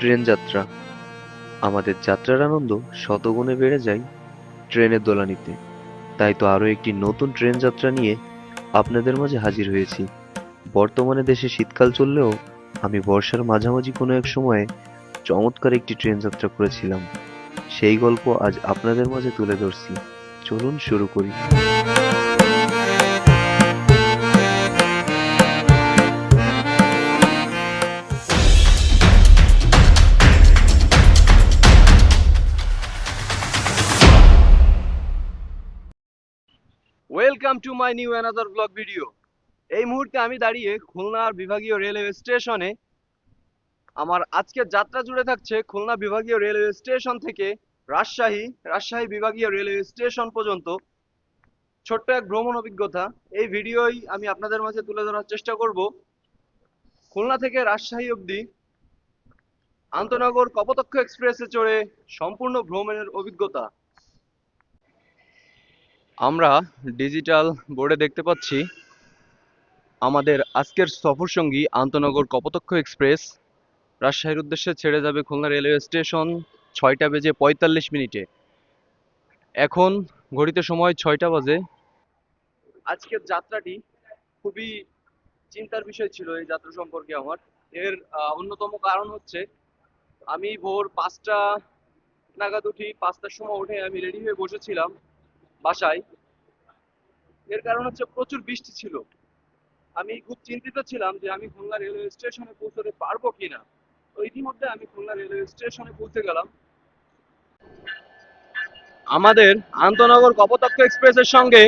Train যাত্রা। আমাদের যাত্রার আনন্দ শতগুণে বেড়ে যায় ট্রেনের দোলানিতে। তাই তো আরও একটি নতুন ট্রেন যাত্রা নিয়ে আপনাদের মাঝে হাজির হয়েছি। বর্তমানে দেশে শীতকাল চললেও আমি বর্ষার মাঝামাঝি কোনো এক সময়ে চমৎকার একটি ট্রেন যাত্রা করেছিলাম। সেই গল্প আজ আপনাদের মাঝে তুলে ধরছি। চলুন শুরু করি। Welcome to my new another blog video এই মুহূর্তে আমি দাঁড়িয়ে খুলনার বিভাগীয় রেলওয়ে স্টেশনে আমার আজকের যাত্রা জুড়ে থাকছে খুলনা বিভাগীয় রেলওয়ে স্টেশন থেকে রাজশাহী রাজশাহী বিভাগীয় রেলওয়ে স্টেশন পর্যন্ত। ছোট্ট এক ভ্রমণ অভিজ্ঞতা। এই ভিডিওই আমি আপনাদের মাঝে তুলে ধরার চেষ্টা করব। খুলনা থেকে রাজশাহী অবধি আন্তনগর কপোতক্ষ এক্সপ্রেসে চড়ে সম্পূর্ণ ভ্রমণের অভিজ্ঞতা। আমরা ডিজিটাল বোর্ডে দেখতে পাচ্ছি আমাদের আজকের সফর সঙ্গী আন্তনগর কপোতক্ষ এক্সপ্রেস। রাজশাহীর উদ্দেশ্যে ছেড়ে যাবে খুলনা রেলওয়ে স্টেশন ছয়টা বেজে পঁয়তাল্লিশ মিনিটে। এখন ঘড়িতে সময় ছয়টা বাজে। আজকের যাত্রাটি খুবই চিন্তার বিষয় ছিল এই যাত্রা সম্পর্কে আমার। এর অন্যতম কারণ হচ্ছে আমি ভোর পাঁচটা নাগাদ উঠি, পাঁচটার সময় উঠে আমি রেডি হয়ে বসেছিলাম। বাসায়। এর কারণ হচ্ছে প্রচুর বৃষ্টি ছিল। আমি খুব চিন্তিত ছিলাম যে আমি খুলনা রেলওয়ে স্টেশনে পৌঁছতে পারব কিনা। তো ইতিমধ্যে আমি খুলনা রেলওয়ে স্টেশনে পৌঁছে গেলাম। আমাদের আন্তনগর কপোতক্ষ এক্সপ্রেসের সঙ্গে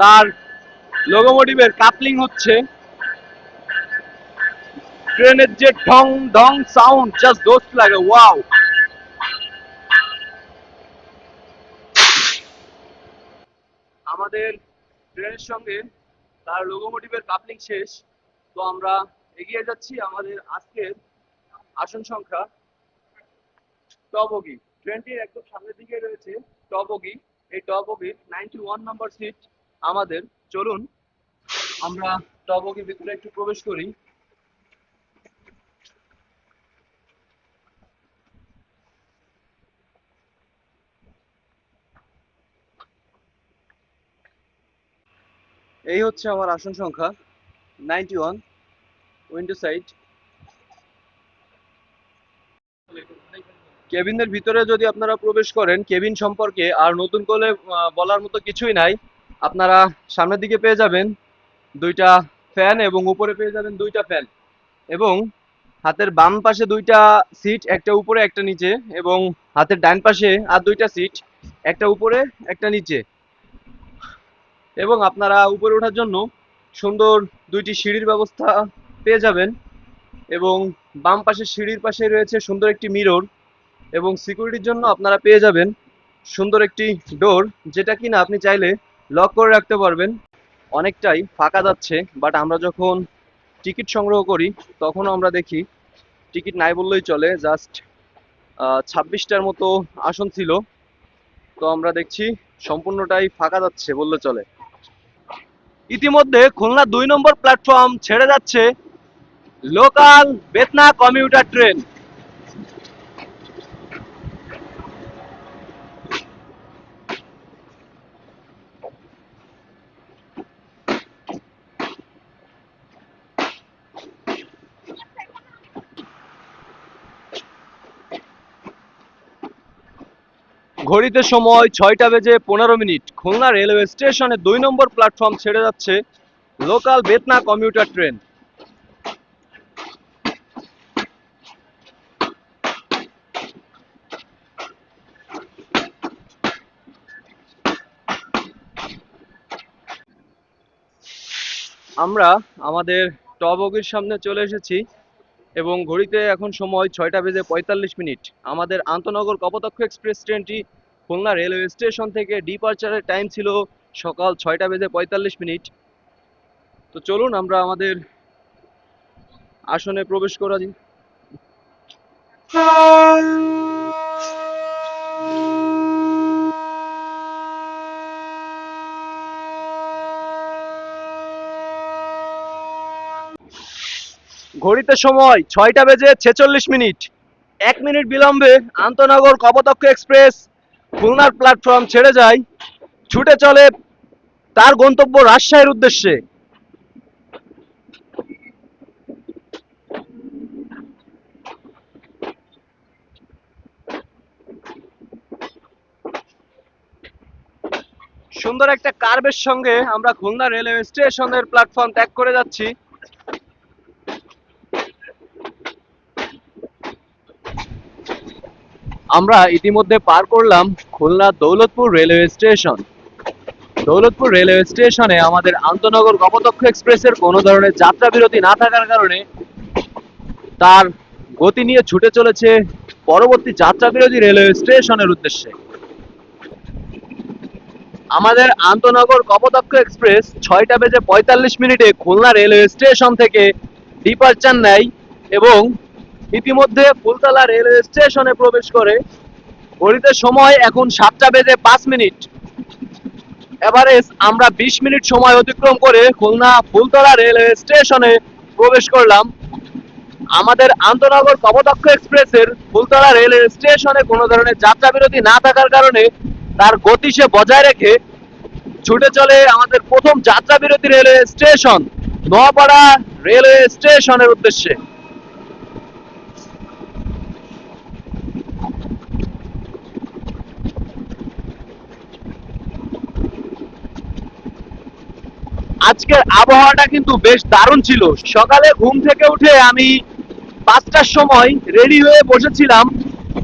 তার লোকোমোটিভের কাপলিং হচ্ছে। ট্রেনের যে ঢং ঢং সাউন্ড জাস্ট দোস্ত লাগে ওয়াও আমাদের ট্রেনের সঙ্গে তার লোকোমোটিভের কাপলিং শেষ। তো আমরা এগিয়ে যাচ্ছি আমাদের আজকের আসন সংখ্যা। টবগি ট্রেনটির একদম সামনের দিকে রয়েছে। টবগি এই টবগির নাইনটি ওয়ান নাম্বার সিট আমাদের। চলুন, আমরা টবগির ভিতরে একটু প্রবেশ করি। এই হচ্ছে আমার আসন সংখ্যা নাইনটি ওয়ান উইন্ডো সাইড কেবিনের ভিতরে যদি আপনারা প্রবেশ করেন, কেবিন সম্পর্কে আর নতুন করে বলার মতো কিছুই নাই। আপনারা সামনের দিকে পেয়ে যাবেন দুইটা ফ্যান এবং উপরে পেয়ে যাবেন দুইটা ফ্যান এবং হাতের বাম পাশে দুইটা সিট একটা উপরে, একটা নিচে এবং হাতের ডান পাশে আর দুইটা সিট একটা উপরে, একটা নিচে। এবং আপনারা উপরে ওঠার জন্য সুন্দর দুইটি সিঁড়ির ব্যবস্থা পেয়ে যাবেন এবং বাম পাশে সিঁড়ির পাশে রয়েছে সুন্দর একটি মিরর এবং সিকিউরিটির জন্য আপনারা পেয়ে যাবেন সুন্দর একটি ডোর যেটা কিনা আপনি চাইলে লক করে রাখতে পারবেন। অনেকটাই ফাঁকা যাচ্ছে বাট আমরা যখন টিকিট সংগ্রহ করি, তখনও আমরা দেখি টিকিট নাই বললেই চলে। জাস্ট ছাব্বিশটার মতো আসন ছিল। তো আমরা দেখছি সম্পূর্ণটাই ফাঁকা যাচ্ছে বললে চলে। ইতিমধ্যে খুলনা দুই নম্বর প্ল্যাটফর্ম ছেড়ে যাচ্ছে লোকাল বেতনা কমিউটার ট্রেন ঘড়িতে সময় ছয়টা বেজে পনেরো মিনিট। খুলনা রেলওয়ে স্টেশনে দুই নম্বর প্ল্যাটফর্ম ছেড়ে যাচ্ছে লোকাল বেতনা কমিউটার ট্রেন। আমরা আমাদের টবগির সামনে চলে এসেছি এবং ঘড়িতে এখন সময় ছয়টা বেজে পঁয়তাল্লিশ মিনিট। আমাদের আন্তনগর কপোতক্ষ এক্সপ্রেস ট্রেনটি খুলনা রেলওয়ে স্টেশন থেকে ডিপারচারের টাইম ছিল সকাল ছয়টা বেজে পঁয়তাল্লিশ মিনিট। তো চলুন আমরা আমাদের আসনে প্রবেশ করা দিই ঘড়িতে সময় ছয়টা বেজে ছেচল্লিশ মিনিট। এক মিনিট বিলম্বে আন্তনগর কপোতাক্ষ এক্সপ্রেস। খুলনার প্ল্যাটফর্ম ছেড়ে যায়, ছুটে চলে তার গন্তব্য রাজশাহীর উদ্দেশ্যে। সুন্দর একটা কার্ভের সঙ্গে আমরা খুলনা রেলওয়ে স্টেশনের প্ল্যাটফর্ম ত্যাগ করে যাচ্ছি। আমরা ইতিমধ্যে পার করলাম Khulna Daulatpur railway station. Daulatpur railway স্টেশনে আমাদের আন্তনগর কপোতাক্ষ এক্সপ্রেসের কোনো ধরনের যাত্রা বিরতি না থাকার কারণে তার গতি নিয়ে ছুটে চলেছে পরবর্তী যাত্রা বিরতি রেলওয়ে স্টেশনের উদ্দেশ্যে। আমাদের আন্তনগর কপোতাক্ষ এক্সপ্রেস ছয়টা বেজে পঁয়তাল্লিশ মিনিটে খুলনা রেলওয়ে স্টেশন থেকে ডিপারচার নেয় এবং ইতিমধ্যে ফুলতলা রেলওয়ে স্টেশনে প্রবেশ করে ঘড়িতে সময় এখন সাতটা বেজে পাঁচ মিনিট। এভারেজ আমরা বিশ মিনিট সময় অতিক্রম করে খুলনা ফুলতলা রেলওয়ে স্টেশনে প্রবেশ করলাম। আমাদের আন্তনগর কপোতাক্ষ এক্সপ্রেসের ফুলতলা রেলওয়ে স্টেশনে কোনো ধরনের যাত্রা বিরতি না থাকার কারণে তার গতি সে বজায় রেখে ছুটে চলে আমাদের প্রথম যাত্রা বিরতি রেলওয়ে স্টেশন, নোয়াপাড়া রেলওয়ে স্টেশনের উদ্দেশ্যে। আজকের আবহাওয়াটা কিন্তু বেশ দারুণ ছিল। সকালে ঘুম থেকে উঠে আমি পাঁচটার সময় রেডি হয়ে বসেছিলাম।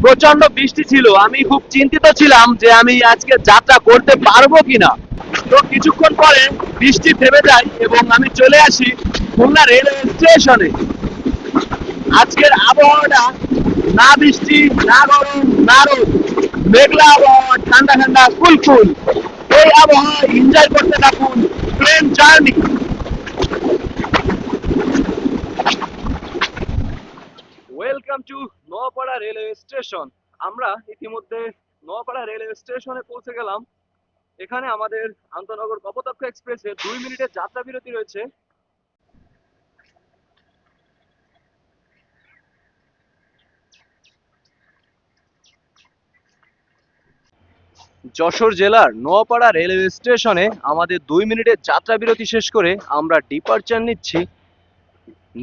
প্রচণ্ড বৃষ্টি ছিল। আমি খুব চিন্তিত ছিলাম যে আমি আজকে যাত্রা করতে পারব কিনা। তো কিছুক্ষণ পরে বৃষ্টি থেমে যায় এবং আমি চলে আসি খুলনা রেলওয়ে স্টেশনে আজকের আবহাওয়াটা না বৃষ্টি, না গরম, না রোদ। মেঘলা আবহাওয়া, ঠান্ডা ঠান্ডা, ফুল ফুল। এই আবহাওয়া এনজয় করতে থাকুন। Train journey welcome to Noapara railway station আমরা ইতিমধ্যে নোয়াপাড়া রেলওয়ে স্টেশনে পৌঁছে গেলাম। এখানে আমাদের আন্তনগর কপোতাক্ষ এক্সপ্রেসের দুই মিনিটের যাত্রা বিরতি রয়েছে। যশোর জেলার নোয়াপাড়া রেলওয়ে স্টেশনে আমাদের দুই মিনিটের যাত্রা বিরতি শেষ করে আমরা ডিপারচার নিচ্ছি।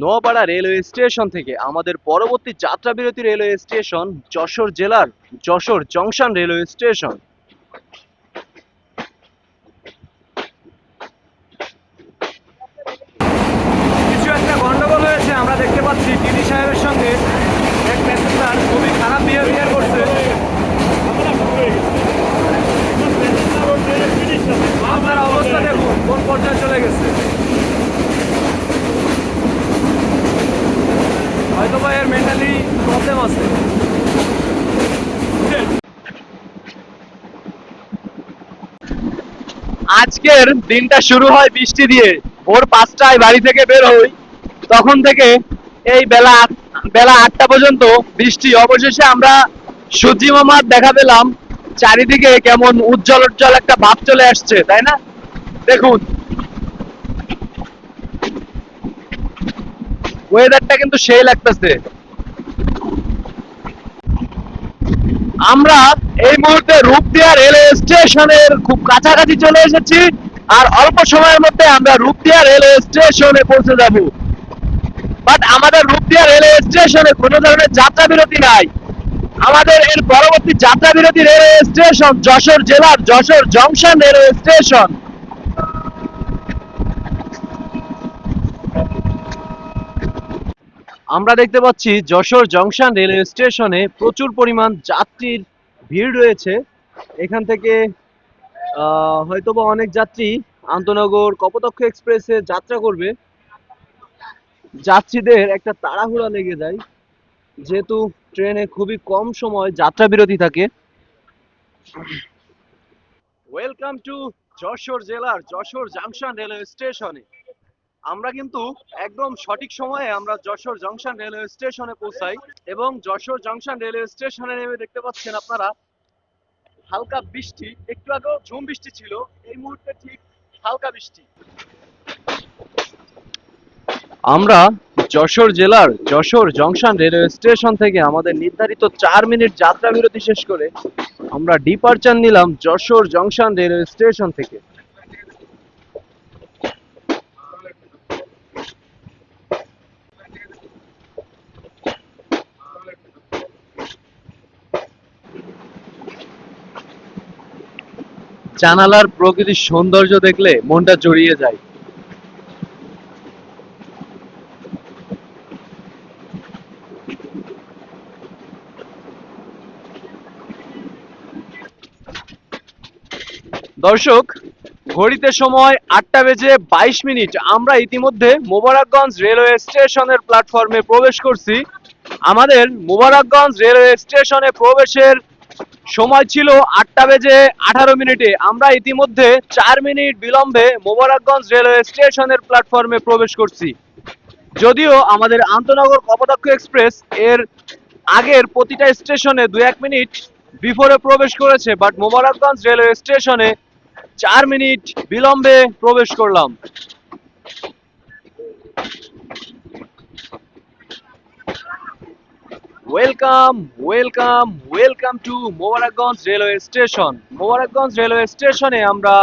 নোয়াপাড়া রেলওয়ে স্টেশন থেকে আমাদের পরবর্তী যাত্রা বিরতি রেলওয়ে স্টেশন যশোর জেলার যশোর জংশন রেলওয়ে স্টেশন। কিছু একটা গন্ডগোল হয়েছে, আমরা দেখতে পাচ্ছি টিডি সাহেবের সঙ্গে এক প্যাসেঞ্জার খুবই খারাপ বিহেভিয়ার করছে আপনার অবস্থা দেখুন কোন পর্যায়ে চলে গেছে। হয়তো বা এর মেন্টালি প্রবলেম আছে। আজকের দিনটা শুরু হয় বৃষ্টি দিয়ে। ভোর পাঁচটায় বাড়ি থেকে বের হই। তখন থেকে এই বেলা বেলা আটটা পর্যন্ত বৃষ্টি। অবশেষে আমরা সূর্যি মামার দেখা পেলাম। চারিদিকে কেমন উজ্জ্বল উজ্জ্বল একটা ভাব চলে আসছে, তাই না? দেখুন। ওয়েদারটা কিন্তু সেই লাগতেছে। আমরা এই মুহূর্তে রূপদিয়া রেলওয়ে স্টেশনের খুব কাছাকাছি চলে এসেছি আর অল্প সময়ের মধ্যে আমরা রূপদিয়া রেলওয়ে স্টেশনে পৌঁছে যাব। বাট আমাদের রূপদিয়া রেলওয়ে স্টেশনে কোনো ধরনের যাত্রা বিরতি নাই। আমাদের এর পরবর্তী যাত্রা বিরতি রেলওয়ে স্টেশন যশোর জেলার যশোর জংশন রেলওয়ে স্টেশন। আমরা দেখতে পাচ্ছি যশোর জংশন রেলওয়ে স্টেশনে প্রচুর পরিমাণ যাত্রীর ভিড় রয়েছে। এখান থেকে হয়তোবা অনেক যাত্রী আন্তনগর কপোতাক্ষ এক্সপ্রেসে যাত্রা করবে। যাত্রীদের একটা তাড়াহুড়া লেগে যায়, যেহেতু ট্রেনে খুবই কম সময় যাত্রা বিরতি থাকে। ওয়েলকাম টু যশোর জেলার যশোর জাংশন রেলওয়ে স্টেশনে। আমরা কিন্তু একদম সঠিক সময়ে আমরা যশোর জংশন রেলওয়ে স্টেশনে পৌঁছাই এবং যশোর জংশন রেলওয়ে স্টেশনে নেমে দেখতে পাচ্ছেন আপনারা হালকা বৃষ্টি। একটু আগেও ঝুম বৃষ্টি ছিল, এই মুহূর্তে ঠিক হালকা বৃষ্টি। আমরা যশোর জেলার যশোর জংশন রেলওয়ে স্টেশন থেকে আমাদের নির্ধারিত চার মিনিট যাত্রা বিরতি শেষ করে আমরা ডিপারচার নিলাম যশোর জংশন রেলওয়ে স্টেশন থেকে। জানালার প্রকৃতির সৌন্দর্য দেখলে মনটা জড়িয়ে যায়। দর্শক, ঘড়িতে সময় আটটা বেজে বাইশ মিনিট। আমরা ইতিমধ্যে মোবারকগঞ্জ রেলওয়ে স্টেশনের প্ল্যাটফর্মে প্রবেশ করছি। আমাদের মোবারকগঞ্জ রেলওয়ে স্টেশনে প্রবেশের সময় ছিল আটটা বেজে আঠারো মিনিটে। আমরা ইতিমধ্যে চার মিনিট বিলম্বে মোবারকগঞ্জ রেলওয়ে স্টেশনের প্ল্যাটফর্মে প্রবেশ করছি। যদিও আমাদের আন্তনগর কপোতাক্ষ এক্সপ্রেস এর আগের প্রতিটা স্টেশনে দু এক মিনিট বিফোরে প্রবেশ করেছে, বাট মোবারকগঞ্জ রেলওয়ে স্টেশনে চার মিনিট বিলম্বে প্রবেশ করলাম। Welcome welcome welcome to Mobarakganj railway station Mobarakganj railway স্টেশনে আমরা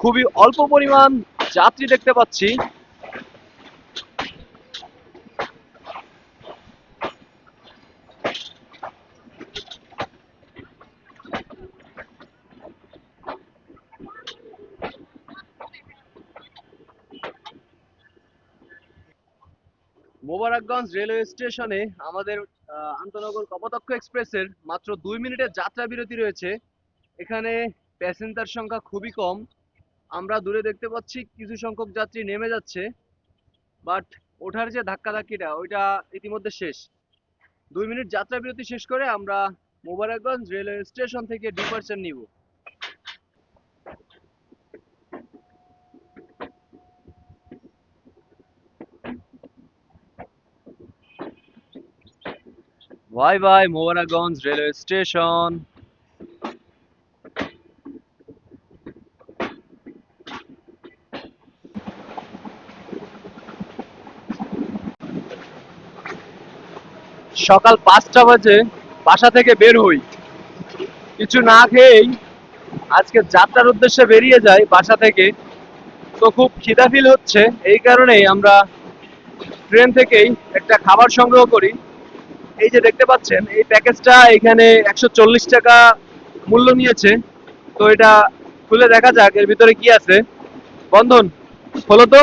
খুবই অল্প পরিমাণ যাত্রী দেখতে পাচ্ছি। মোবারকগঞ্জ রেলওয়ে স্টেশনে আমাদের আন্তনগর কপতক্ষ এক্সপ্রেসের মাত্র দুই মিনিটের যাত্রা বিরতি রয়েছে। এখানে প্যাসেঞ্জার সংখ্যা খুবই কম। আমরা দূরে দেখতে পাচ্ছি কিছু সংখ্যক যাত্রী নেমে যাচ্ছে বাট ওঠার যে ধাক্কাধাক্কিটা, ওইটা ইতিমধ্যে শেষ। দুই মিনিট যাত্রা বিরতি শেষ করে আমরা মোবারকগঞ্জ রেলওয়ে স্টেশন থেকে ডিপার্চার নিব। Bye bye Mobarakganj railway station সকাল পাঁচটা বাজে, বাসা থেকে বের হই। কিছু না খেয়েই আজকে যাত্রার উদ্দেশ্যে বেরিয়ে যাই বাসা থেকে। তো খুব খিদা ফিল হচ্ছে, এই কারণেই আমরা ট্রেন থেকেই একটা খাবার সংগ্রহ করি। এই যে দেখতে পাচ্ছেন, এই প্যাকেজটা এখানে একশো চল্লিশ টাকা মূল্য নিয়েছে। তো এটা খুলে দেখা যাক, এর ভিতরে কি আছে। বন্ধন হলো তো।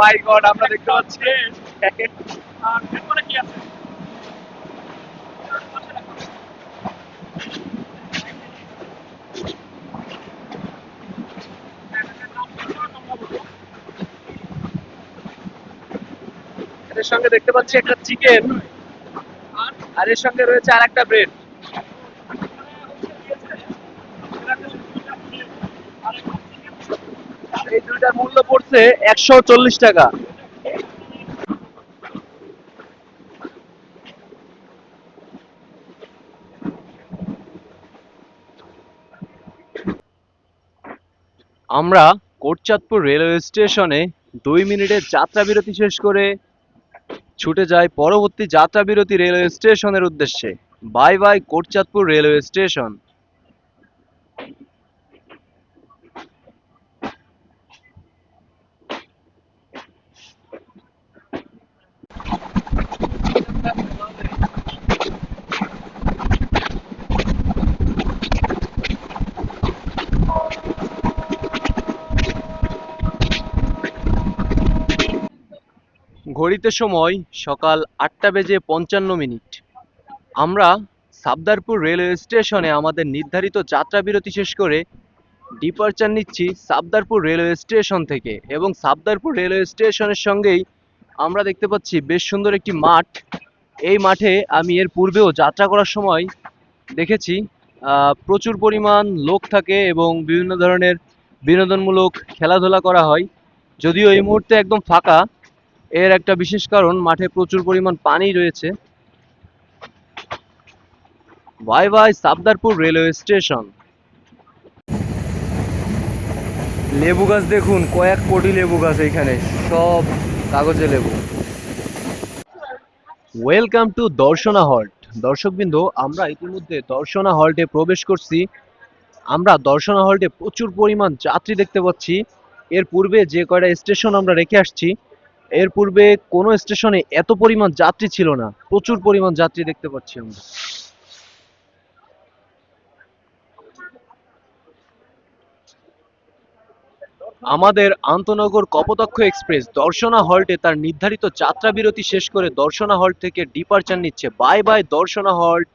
মাই গড আমরা দেখতে পাচ্ছি। এর সঙ্গে দেখতে পাচ্ছি একটা চিকেন আর এর সঙ্গে রয়েছে আর একটা ব্রেড এই দুইটার মূল্য পড়ছে একশো চল্লিশ টাকা। আমরা কোটচাঁদপুর রেলওয়ে স্টেশনে দুই মিনিটের যাত্রা বিরতি শেষ করে ছুটে যায় পরবর্তী যাত্রাবিরতি রেলওয়ে স্টেশনের উদ্দেশ্যে। Bye bye Kotchandpur railway station. ঘড়িতে সময় সকাল আটটা বেজে পঞ্চান্ন মিনিট। আমরা সাবদারপুর রেলওয়ে স্টেশনে আমাদের নির্ধারিত যাত্রা বিরতি শেষ করে ডিপারচার নিচ্ছি সাবদারপুর রেলওয়ে স্টেশন থেকে এবং সাবদারপুর রেলওয়ে স্টেশনের সঙ্গেই আমরা দেখতে পাচ্ছি বেশ সুন্দর একটি মাঠ। এই মাঠে আমি এর পূর্বেও যাত্রা করার সময় দেখেছি প্রচুর পরিমাণ লোক থাকে এবং বিভিন্ন ধরনের বিনোদনমূলক খেলাধুলা করা হয়। যদিও এই মুহূর্তে একদম ফাঁকা এর একটা বিশেষ কারণ মাঠে প্রচুর পরিমাণ পানি রয়েছে। Bye bye Sabdarpur railway station. লেবু গাছ দেখুন কয়েক কোটি লেবু গাছ এইখানে সব কাগজে লেবু। Welcome to Darshana halt. দর্শকবৃন্দ আমরা ইতিমধ্যে দর্শনা হল্টে প্রবেশ করছি। আমরা দর্শনা হল্টে প্রচুর পরিমাণ যাত্রী দেখতে পাচ্ছি। এর পূর্বে যে কয়টা স্টেশন আমরা রেখে আসছি এর পূর্বে কোনো স্টেশনে এত পরিমাণ যাত্রী ছিল না। প্রচুর পরিমাণ যাত্রী দেখতে পাচ্ছি আমরা। আমাদের আন্তনগর কপোতাক্ষ এক্সপ্রেস দর্শনা হল্টে তার নির্ধারিত যাত্রা বিরতি শেষ করে দর্শনা হল্ট থেকে ডিপারচার নিচ্ছে। Bye bye Darshana halt.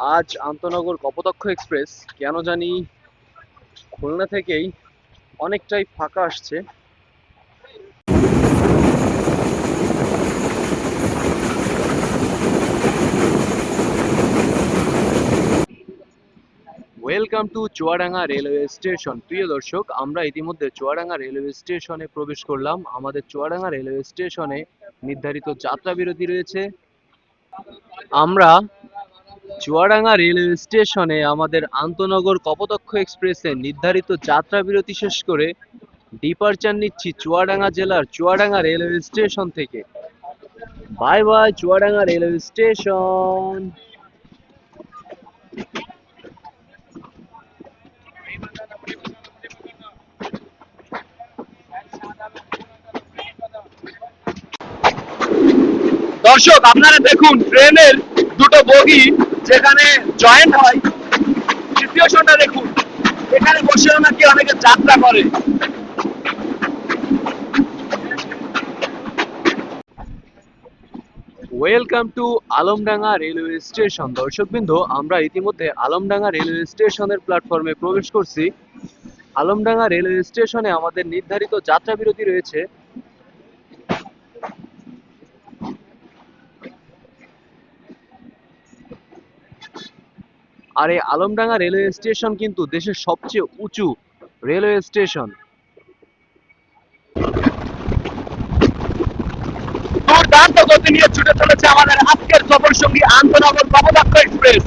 আজ আন্তনগর কপোতাক্ষ এক্সপ্রেস, কেন জানি খুলনা থেকেই অনেকটাই ফাঁকা আসছে। Welcome to Chuadanga railway station প্রিয় দর্শক, আমরা ইতিমধ্যে চুয়াডাঙ্গা রেলওয়ে স্টেশনে প্রবেশ করলাম। আমাদের চুয়াডাঙ্গা রেলওয়ে স্টেশনে নির্ধারিত যাত্রা বিরতি রয়েছে। আমরা চুয়াডাঙ্গা রেলওয়ে স্টেশনে আমাদের আন্তনগর কপোতাক্ষ এক্সপ্রেসে নির্ধারিত যাত্রা বিরতি শেষ করে ডিপারচার নিচ্ছি চুয়াডাঙ্গা জেলার চুয়াডাঙ্গা রেলওয়ে স্টেশন থেকে। Bye bye Chuadanga railway station. দর্শক, আপনারা দেখুন, ট্রেনের দুটো বগি জয়েন্ট হয় সিচুয়েশনটা দেখুন। এখানে বসেও নাকি অনেকে যাত্রা করে। Welcome to Alamdanga railway station দর্শকবৃন্দ, আমরা ইতিমধ্যে আলমডাঙ্গা রেলওয়ে স্টেশনের প্ল্যাটফর্মে প্রবেশ করছি। আলমডাঙ্গা রেলওয়ে স্টেশনে আমাদের নির্ধারিত যাত্রা বিরতি রয়েছে আর এই আলমডাঙ্গা রেলওয়ে স্টেশন কিন্তু দেশের সবচেয়ে উঁচু রেলওয়ে স্টেশন। দুর্দান্ত গতি নিয়ে ছুটে চলেছে আমাদের আজকের সফর সঙ্গী আন্তনগর কপোতাক্ষ এক্সপ্রেস।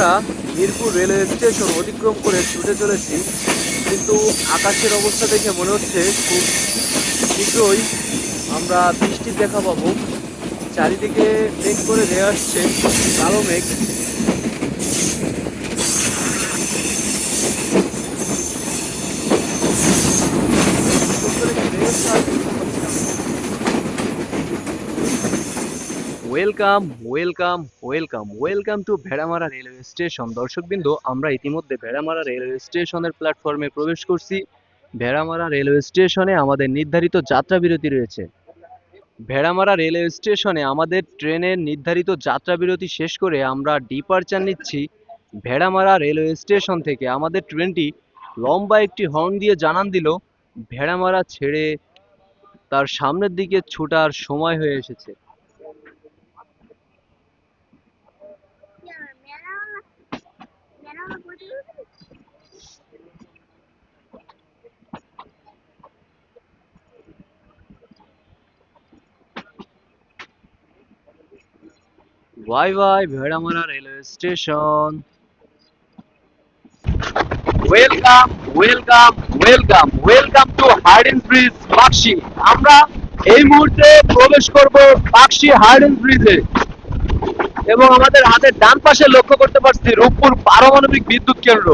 আমরা মিরপুর রেলওয়ে স্টেশন অতিক্রম করে ছুটে চলেছি। কিন্তু আকাশের অবস্থা দেখে মনে হচ্ছে খুব শীঘ্রই আমরা বৃষ্টির দেখা পাবো। চারিদিকে মেঘ করে দেওয়া আসছে, কালো মেঘ। Welcome welcome welcome welcome to Bheramara railway station. দর্শকবৃন্দ, আমরা ইতিমধ্যে ভেড়ামারা রেলওয়ে স্টেশনের প্ল্যাটফর্মে প্রবেশ করছি। ভেড়ামারা রেলওয়ে স্টেশনে আমাদের নির্ধারিত যাত্রা বিরতি রয়েছে। ভেড়ামারা রেলওয়ে স্টেশনে আমাদের ট্রেনের নির্ধারিত যাত্রা বিরতি শেষ করে আমরা ডিপারচার নিচ্ছি ভেড়ামারা রেলওয়ে স্টেশন থেকে। আমাদের ট্রেনটি লম্বা একটি হর্ন দিয়ে জানান দিল, ভেড়ামারা ছেড়ে তার সামনের দিকে ছোটার সময় হয়ে এসেছে। Bye bye Bheramara railway station welcome welcome welcome welcome to Hardinge bridge Paksey আমরা এই মুহূর্তে প্রবেশ করব বাক্সি হার্ডেন ব্রিজে এবং আমাদের হাতের ডান পাশে লক্ষ্য করতে পারছি রূপপুর পারমাণবিক বিদ্যুৎ কেন্দ্র।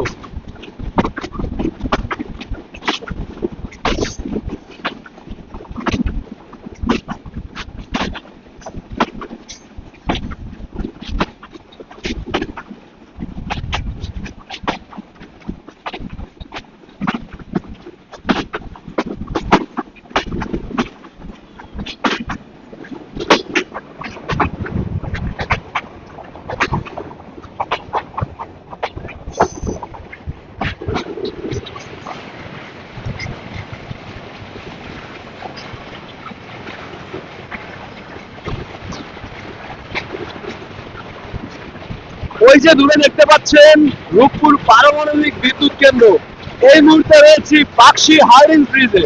ওই যে দূরে দেখতে পাচ্ছেন রূপপুর পারমাণবিক বিদ্যুৎ কেন্দ্র, এই মুহূর্তে রয়েছি পাকশি হার্ডিং ব্রিজে।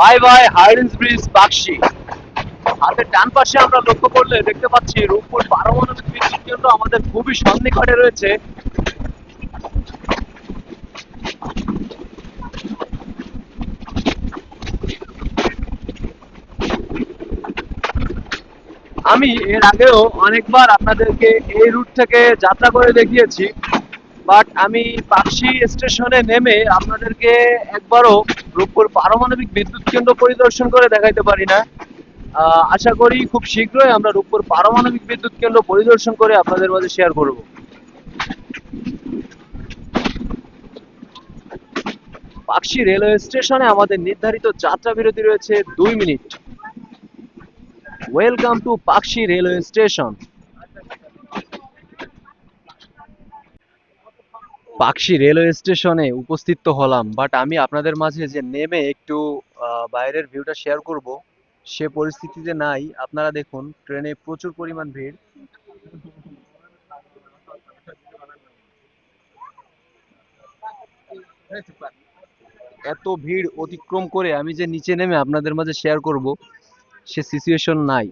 Bye bye Hardinge bridge Paksey হাতের ডান পাশে আমরা লক্ষ্য করলে দেখতে পাচ্ছি রূপপুর পারমাণবিক বিদ্যুৎ কেন্দ্র আমাদের খুবই সন্নিকটে রয়েছে। আমি এর আগেও অনেকবার আপনাদেরকে এই রুট থেকে যাত্রা করে দেখিয়েছি। বাট আমি পাকশি স্টেশনে নেমে আপনাদেরকে একবারও রূপপুর পারমাণবিক বিদ্যুৎ কেন্দ্র পরিদর্শন করে দেখাইতে পারি না। আশা করি খুব শীঘ্রই আমরা রূপপুর পারমাণবিক বিদ্যুৎ কেন্দ্র পরিদর্শন করে আপনাদের মাঝে শেয়ার করব। পাকশি রেলওয়ে স্টেশনে আমাদের নির্ধারিত যাত্রা বিরতি রয়েছে দুই minute. Welcome to Paksey railway station Paksey railway স্টেশনে উপস্থিত তো হলাম বাট আমি আপনাদের মাঝে যে নেমে একটু বাইরের ভিউটা শেয়ার করব, সে পরিস্থিতিতে নাই। আপনারা দেখুন, ট্রেনে প্রচুর পরিমাণ ভিড়। এত ভিড় অতিক্রম করে আমি যে নিচে নেমে আপনাদের মাঝে শেয়ার করব, সে সিচুয়েশন নাই।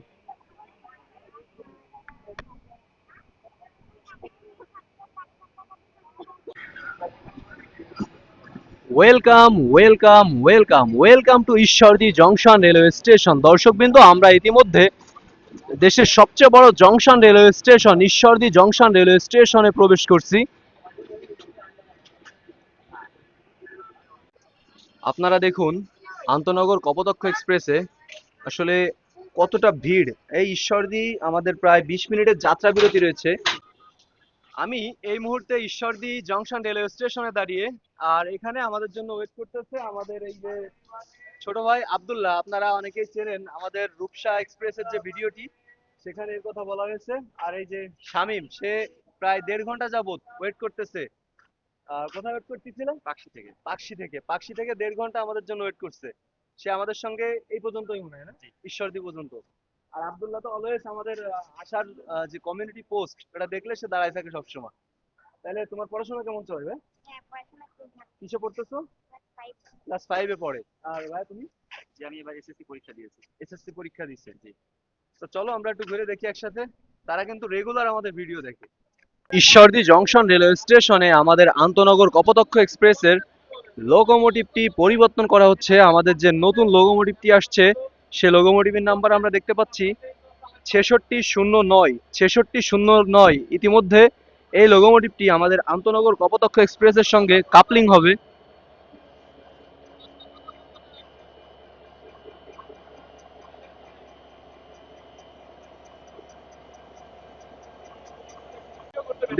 Welcome welcome welcome welcome to Ishwardi junction railway station দর্শকবৃন্দ, আমরা ইতিমধ্যে দেশের সবচেয়ে বড় junction railway station Ishwardi junction railway স্টেশনে প্রবেশ করছি। আপনারা দেখুন, আন্তনগর কপোতাক্ষ এক্সপ্রেসে আসলে কতটা ভিড়। এই ঈশ্বরদী আমাদের প্রায় বিশ মিনিটের যাত্রা বিরতি রয়েছে। আমি এই মুহূর্তে ঈশ্বরদী জংশন রেলওয়ে স্টেশনে দাঁড়িয়ে আর এখানে আমাদের জন্য ওয়েট করতেছে আমাদের এই যে ছোট ভাই আব্দুল্লাহ। আপনারা অনেকেই চেনেন আমাদের রূপসা এক্সপ্রেসের যে ভিডিওটি সেখানে এর কথা বলা হয়েছে। আর এই যে শামিম সে প্রায় দেড় ঘণ্টা যাবত ওয়েট করতেছে। কোথায় ওয়েট করতেছিল? পাকশি থেকে। পাকশি থেকে। পাকশি থেকে দেড় ঘণ্টা আমাদের জন্য ওয়েট করছে। সে আমাদের সঙ্গে এই পর্যন্তই মনে হয় না? ঈশ্বরদী পর্যন্ত। আর আব্দুল্লাহ তো অলওয়েজ আমাদের আসার যে কমিউনিটি পোস্ট এটা দেখলে সে দাঁড়ায় থাকে সবসময়। তাহলে তোমার পড়াশোনা কেমন চলবে? হ্যাঁ কিসে পড়তেছো? ক্লাস ফাইভ পড়ে। আর ভাই তুমি? জি আমি এবার এসএসসি পরীক্ষা দিয়েছি। এসএসসি পরীক্ষা দিচ্ছে জি। তো চলো আমরা একটু ঘুরে দেখি একসাথে। তারা কিন্তু রেগুলার আমাদের ভিডিও দেখে। ঈশ্বরদী জংশন রেলওয়ে স্টেশনে আমাদের আন্তনগর কপোতাক্ষ এক্সপ্রেসের লোকোমোটিভটি পরিবর্তন করা হচ্ছে। আমাদের যে নতুন লোকোমোটিভটি আসছে সে লোকোমোটিভের নাম্বার আমরা দেখতে পাচ্ছি ছেষট্টি শূন্য নয়। ছেষট্টি শূন্য নয়। ইতিমধ্যে এই লোকোমোটিভটি আমাদের আন্তনগর কপোতাক্ষ এক্সপ্রেসের সঙ্গে কাপলিং হবে।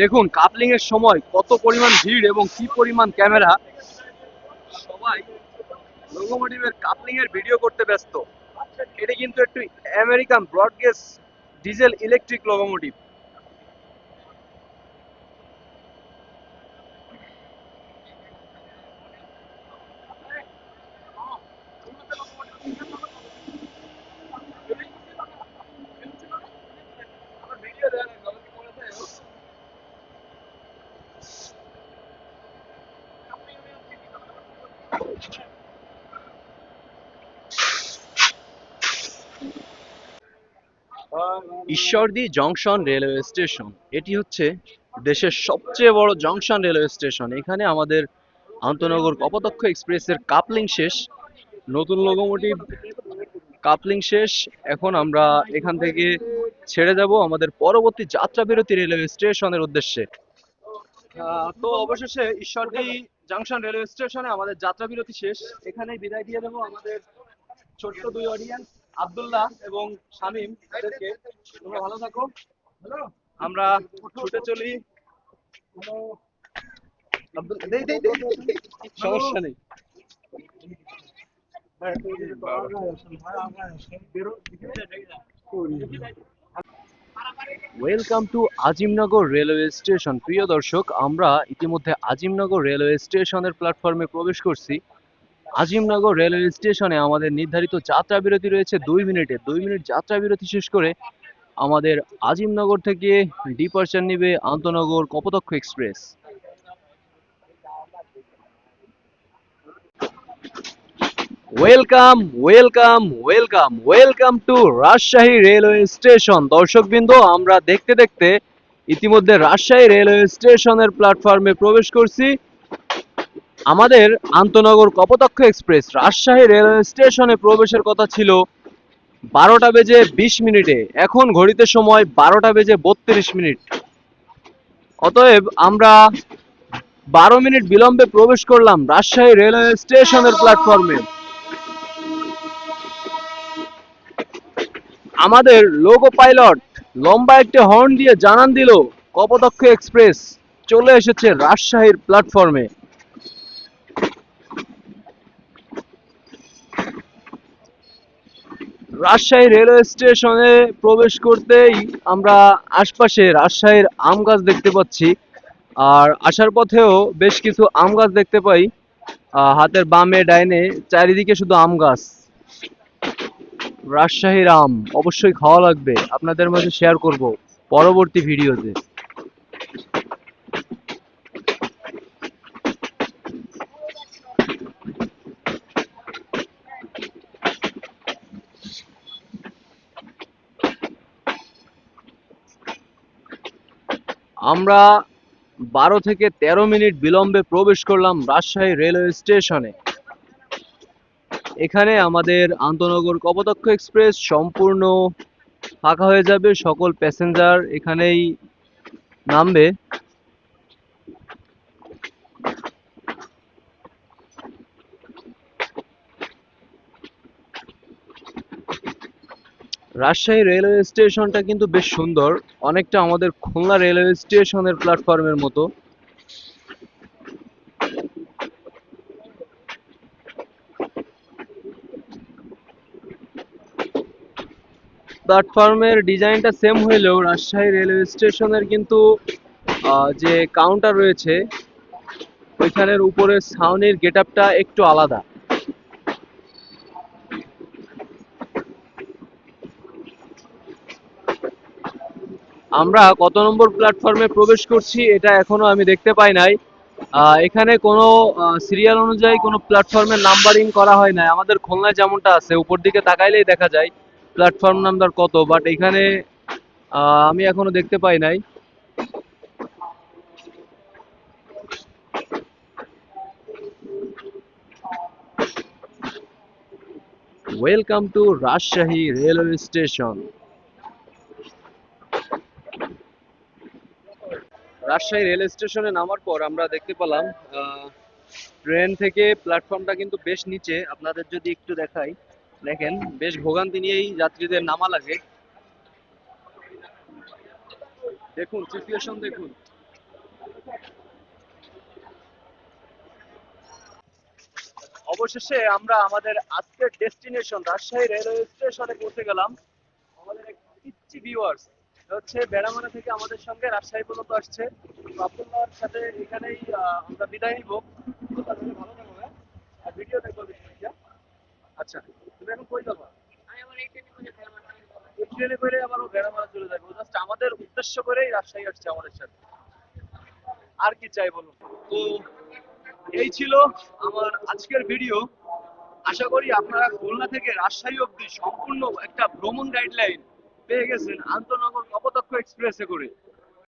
দেখুন কাপলিং এর সময় কত পরিমাণ ভিড় এবং কি পরিমাণ ক্যামেরা। সবাই লোকোমোটিভের কাপলিং এর ভিডিও করতে ব্যস্ত। এটা কিন্তু একটু American broad gauge diesel electric locomotive Ishwardi junction railway station. এটি হচ্ছে দেশের সবচেয়ে বড় জংশন রেলওয়ে স্টেশন। এখানে আমাদের আন্তনগর কপোতাক্ষ এক্সপ্রেসের কাপলিং শেষ, নতুন লোকোমোটিভ কাপলিং শেষ। এখন আমরা এখান থেকে ছেড়ে যাব আমাদের পরবর্তী যাত্রা বিরতি রেলওয়ে স্টেশনের উদ্দেশ্যে। তো অবশেষে ঈশ্বরদী জাংশন রেলওয়ে স্টেশনে আমাদের যাত্রা বিরতি শেষ। এখানেই বিদায় দিয়ে দেবো আমাদের ছোট্ট দুই অডিয়েন্স আব্দুল্লাহ এবং শামীম এদেরকে তোমরা ভালো থাকো। আমরা ছুটে চলি। সমস্যা নেই। Welcome to Azimnagar railway station প্রিয় দর্শক আমরা ইতিমধ্যে আজিমনগর রেলওয়ে স্টেশনের প্ল্যাটফর্মে প্রবেশ করছি। আজিমনগর রেলওয়ে স্টেশনে আমাদের নির্ধারিত যাত্রা বিরতি রয়েছে দুই মিনিটে। দুই মিনিট যাত্রা বিরতি শেষ করে আমাদের আজিমনগর থেকে ডিপার্চার নেবে আন্তনগর Kapotaksha express. Welcome welcome welcome welcome to Rajshahi railway station. দর্শকবৃন্দ, আমরা দেখতে দেখতে ইতিমধ্যে রাজশাহী রেলওয়ে স্টেশনের প্ল্যাটফর্মে প্রবেশ করছি। আমাদের আন্তনগর কপোতক্ষ এক্সপ্রেস রাজশাহী রেলওয়ে স্টেশনে প্রবেশের কথা ছিল বারোটা বেজে বিশ মিনিটে। এখন ঘড়িতে সময় বারোটা বেজে বত্রিশ মিনিট। অতএব আমরা বারো মিনিট বিলম্বে প্রবেশ করলাম রাজশাহী রেলওয়ে স্টেশনের প্ল্যাটফর্মে। আমাদের লোগো পাইলট লম্বা একটি হর্ন দিয়ে জানান দিল, কপোতক্ষ এক্সপ্রেস চলে এসেছে রাজশাহীর প্ল্যাটফর্মে। রাজশাহী রেলওয়ে স্টেশনে প্রবেশ করতেই আমরা আশপাশে রাজশাহীর আম গাছ দেখতে পাচ্ছি। আর আসার পথেও বেশ কিছু আম গাছ দেখতে পাই। হাতের বামে, ডাইনে, চারিদিকে শুধু আম গাছ। রাজশাহীর আম অবশ্যই খাওয়া লাগবে। আপনাদের মাঝে শেয়ার করব পরবর্তী ভিডিওতে। আমরা বারো থেকে তেরো মিনিট বিলম্বে প্রবেশ করলাম রাজশাহী রেলওয়ে স্টেশনে। এখানে আমাদের আন্তনগর কপতক্ষ এক্সপ্রেস সম্পূর্ণ ফাঁকা হয়ে যাবে, সকল প্যাসেঞ্জার এখানেই নামবে। রাজশাহী রেলওয়ে স্টেশনটা কিন্তু বেশ সুন্দর। অনেকটা আমাদের খুলনা রেলওয়ে স্টেশনের প্ল্যাটফর্মের মতো। প্ল্যাটফর্মের ডিজাইনটা সেম হইলেও রাজশাহী রেলওয়ে স্টেশনের কিন্তু যে কাউন্টার রয়েছে, ওইখানের উপরে ছাউনির গেট একটু আলাদা। আমরা কত নম্বর প্ল্যাটফর্মে প্রবেশ করছি, এটা এখনও আমি দেখতে পাই নাই। এখানে কোনো সিরিয়াল অনুযায়ী কোনো প্ল্যাটফর্মের নাম্বারিং করা হয় নাই। আমাদের খুলনায় যেমনটা আছে উপর দিকে তাকাইলেই দেখা যায় প্ল্যাটফর্ম নাম্বার কত বাট এখানে আমি এখনও দেখতে পাই নাই। Welcome to Rajshahi railway station Rajshahi rail স্টেশনে নামার পর আমরা দেখতে পেলাম ট্রেন থেকে প্ল্যাটফর্মটা কিন্তু বেশ নিচে। আপনাদের যদি একটু দেখাই, দেখেন, বেশ ভোগান্তি নিয়েই যাত্রীদের নামা লাগে। দেখুন সিচুয়েশন দেখুন। অবশেষে আমরা আমাদের আজকের ডেস্টিনেশন রাজশাহী রেলওয়ে স্টেশনে পৌঁছে গেলাম। আমাদের ভিউয়ার্স হচ্ছে বেড়ামারা থেকে আমাদের সঙ্গে রাজশাহী পর্যন্ত আসছে। তো আব্দুল্লাহর সাথে এখানেই আমরা বিদায় নিব। ভালো থাকো হ্যাঁ আর ভিডিও দেখব? আচ্ছা তুমি এখন কই যাবা? ট্রেনে করে আবার ও বেড়ামারা চলে যাবে। ও জাস্ট আমাদের উদ্দেশ্য করেই রাজশাহী আসছে আমাদের সাথে। আর কি চাই বলুন? তো এই ছিল আমার আজকের ভিডিও। আশা করি আপনারা খুলনা থেকে রাজশাহী অবধি সম্পূর্ণ একটা ভ্রমণ গাইডলাইন পেয়ে গেছেন আন্তনগর কপোতাক্ষ এক্সপ্রেসে করে।